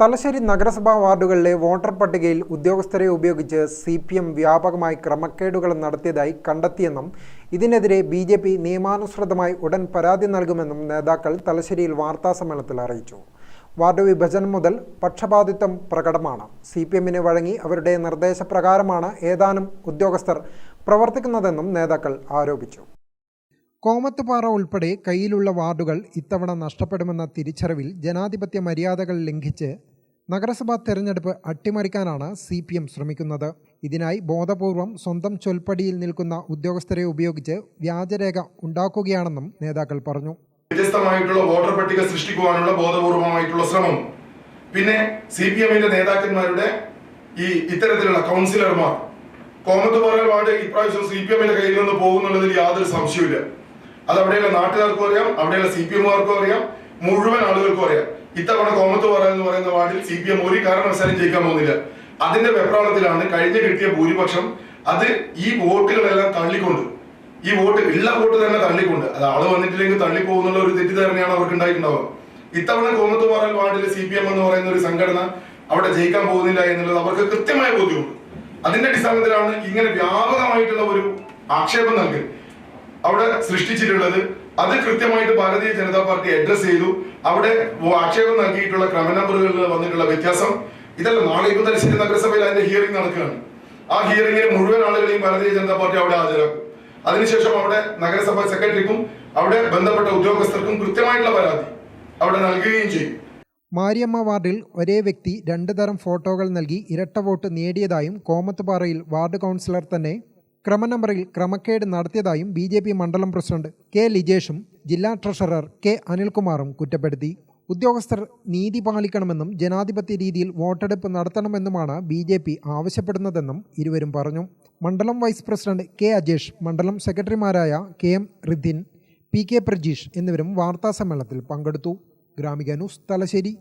തലശ്ശേരി നഗരസഭാ വാർഡുകളിലെ വോട്ടർ പട്ടികയിൽ ഉദ്യോഗസ്ഥരെ ഉപയോഗിച്ച് സി പി എം വ്യാപകമായി ക്രമക്കേടുകൾ നടത്തിയതായി കണ്ടെത്തിയെന്നും ഇതിനെതിരെ ബി ജെ പി നിയമാനുസൃതമായി ഉടൻ പരാതി നൽകുമെന്നും നേതാക്കൾ തലശ്ശേരിയിൽ വാർത്താസമ്മേളനത്തിൽ അറിയിച്ചു. വാർഡ് വിഭജനം മുതൽ പക്ഷപാതിത്വം പ്രകടമാണ്. സി പി എമ്മിന് വഴങ്ങി അവരുടെ നിർദ്ദേശപ്രകാരമാണ് ഏതാനും ഉദ്യോഗസ്ഥർ പ്രവർത്തിക്കുന്നതെന്നും നേതാക്കൾ ആരോപിച്ചു. കോമത്തുപാറ ഉൾപ്പെടെ കയ്യിലുള്ള വാർഡുകൾ ഇത്തവണ നഷ്ടപ്പെടുമെന്ന തിരിച്ചറിവിൽ ജനാധിപത്യ മര്യാദകൾ ലംഘിച്ച് നഗരസഭാ തെരഞ്ഞെടുപ്പ് അട്ടിമറിക്കാനാണ് സി പി എം ശ്രമിക്കുന്നത്. ഇതിനായി ബോധപൂർവം സ്വന്തം ചൊൽപ്പടിയിൽ നിൽക്കുന്ന ഉദ്യോഗസ്ഥരെ ഉപയോഗിച്ച് വ്യാജരേഖ ഉണ്ടാക്കുകയാണെന്നും നേതാക്കൾ പറഞ്ഞു. വ്യത്യസ്തമായിട്ടുള്ള വോട്ടർ പട്ടിക സൃഷ്ടിക്കുവാനുള്ള ബോധപൂർവമായിട്ടുള്ള ശ്രമം. പിന്നെ സി പി എമ്മിന്റെ നേതാക്കന്മാരുടെ ഈ ഇത്തരത്തിലുള്ള കൗൺസിലർമാർ കോമത്തുപാറ വാർഡ് ഇപ്രാവശ്യം സി പി എമ്മിന്റെ കയ്യിൽ നിന്ന് പോകുന്നുള്ളതിൽ യാതൊരു സംശയമില്ല അത് അവിടെയുള്ള നാട്ടുകാർക്കും അറിയാം അവിടെയുള്ള സി പി എമ്മുകാർക്കും അറിയാം മുഴുവൻ ആളുകൾക്കും അറിയാം. ഇത്തവണ കോമത്ത് എന്ന് പറയുന്ന വാർഡിൽ സി പി എം ഒരു കാരണവശാലും ജയിക്കാൻ പോകുന്നില്ല. അതിന്റെ വെപ്രാളത്തിലാണ് കഴിഞ്ഞ കിട്ടിയ ഭൂരിപക്ഷം അത് ഈ വോട്ടുകളെല്ലാം തള്ളിക്കൊണ്ട് ഈ വോട്ട് ഉള്ള വോട്ട് തന്നെ തള്ളിക്കൊണ്ട് അത് ആൾ വന്നിട്ടില്ലെങ്കിൽ തള്ളിപ്പോകുന്നുള്ള ഒരു തെറ്റിദ്ധാരണയാണ് അവർക്ക് ഉണ്ടായിട്ടുണ്ടാവുക ഇത്തവണ കോമത്ത് കോമത്തുപാറൽ വാർഡിൽ സി പി എം എന്ന് പറയുന്ന ഒരു സംഘടന അവിടെ ജയിക്കാൻ പോകുന്നില്ല എന്നുള്ളത് അവർക്ക് കൃത്യമായ ബോധ്യമുണ്ട്. അതിന്റെ അടിസ്ഥാനത്തിലാണ് ഇങ്ങനെ വ്യാപകമായിട്ടുള്ള ഒരു ആക്ഷേപം നൽകൽ. അവിടെ സൃഷ്ടിച്ചിട്ടുള്ളത്. അത് കൃത്യമായിട്ട് ഭാരതീയ ജനതാ പാർട്ടി അഡ്രസ് ചെയ്തു. അവിടെ ആക്ഷേപം നൽകിയിട്ടുള്ള ക്രമ നമ്പറുകളിൽ വന്നിട്ടുള്ള വ്യത്യാസം. ഇതല്ല നാളെ ഇപ്പൊ തലശ്ശേരി നഗരസഭയിൽ അതിന്റെ ഹിയറിംഗ് നടക്കുകയാണ്. ആ ഹിയറിംഗിൽ മുഴുവൻ ആളുകളെയും ഭാരതീയ ജനതാ പാർട്ടി അവിടെ ഹാജരാക്കും. അതിനുശേഷം അവിടെ നഗരസഭ സെക്രട്ടറിക്കും അവിടെ ബന്ധപ്പെട്ട ഉദ്യോഗസ്ഥർക്കും കൃത്യമായിട്ടുള്ള പരാതി അവിടെ നൽകുകയും ചെയ്യും. മാരിയമ്മ വാർഡിൽ ഒരേ വ്യക്തി രണ്ട് തരം ഫോട്ടോകൾ നൽകി ഇരട്ട വോട്ട് നേടിയതായും കോമത്തുപാറയിൽ വാർഡ് കൗൺസിലർ തന്നെ ക്രമനമ്പറിൽ ക്രമക്കേട് നടത്തിയതായും ബി ജെ പി മണ്ഡലം പ്രസിഡന്റ് കെ ലിജേഷും ജില്ലാ ട്രഷറർ കെ അനിൽകുമാറും കുറ്റപ്പെടുത്തി. ഉദ്യോഗസ്ഥർ നീതി പാലിക്കണമെന്നും ജനാധിപത്യ രീതിയിൽ വോട്ടെടുപ്പ് നടത്തണമെന്നുമാണ് ബി ജെ പി ആവശ്യപ്പെടുന്നതെന്നും ഇരുവരും പറഞ്ഞു. മണ്ഡലം വൈസ് പ്രസിഡന്റ് കെ അജേഷ് മണ്ഡലം സെക്രട്ടറിമാരായ K M Ridhin P K Prajeesh എന്നിവരും വാർത്താസമ്മേളനത്തിൽ പങ്കെടുത്തു. ഗ്രാമിക ന്യൂസ് തലശ്ശേരി.